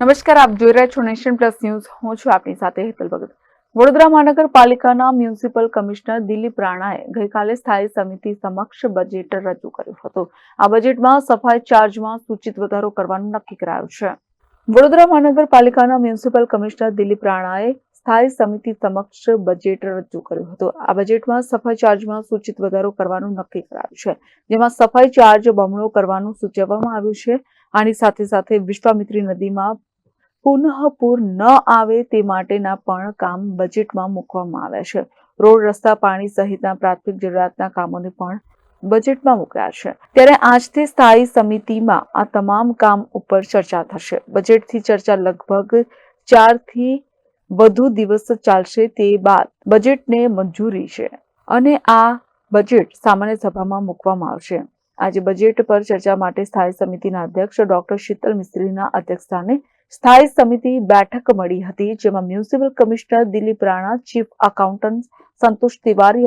નમસ્કાર, આપ જોઈ રહ્યા છો નેશન પ્લસ ન્યૂઝ. હું છું આપની સાથે હેતલ ભગત. વડોદરા મહાનગરપાલિકાના મ્યુનિસિપલ કમિશનર દિલીપ રાણાએ ગઈકાલે સ્થાયી સમિતિ સમક્ષ બજેટ રજૂ કર્યું હતું. આ બજેટમાં સફાઈ ચાર્જમાં સૂચિત વધારો કરવાનું નક્કી કરાયું છે. વડોદરા મહાનગરપાલિકાના મ્યુનિસિપલ કમિશનર દિલીપ રાણાએ સ્થાયી સમિતિ સમક્ષ બજેટ રજૂ કર્યું હતું. આ બજેટમાં સફાઈ ચાર્જમાં સૂચિત વધારો કરવાનું નક્કી કરાયું છે. જેમાં સફાઈ ચાર્જ બમણો કરવાનું સૂચવવામાં આવ્યું છે. આની સાથે સાથે વિશ્વામિત્રી નદીમાં પુનઃ પૂર ન આવે તે માટેના પણ કામ બજેટમાં મૂકવામાં આવ્યા છે. રોડ, રસ્તા, પાણી સહિતના પ્રાથમિક જરૂરિયાતના કામોને પણ બજેટમાં મૂક્યા છે. ત્યારે આજથી સ્થાયી સમિતિમાં આ તમામ કામ ઉપર ચર્ચા થશે. બજેટથી ચર્ચા લગભગ ચારથી વધુ દિવસ ચાલશે તે બાદ બજેટને મંજૂરી છે. અને આ બજેટ સામાન્ય સભામાં મૂકવામાં આવશે. આજે બજેટ પર ચર્ચા માટે સ્થાયી સમિતિના અધ્યક્ષ ડોક્ટર શીતલ મિસ્ત્રીના અધ્યક્ષસ્થાને સ્થાયી સમિતિ બેઠક મળી હતી, જેમાં municipal commissioner Dilip Rana, chief accountant Santosh Tiwari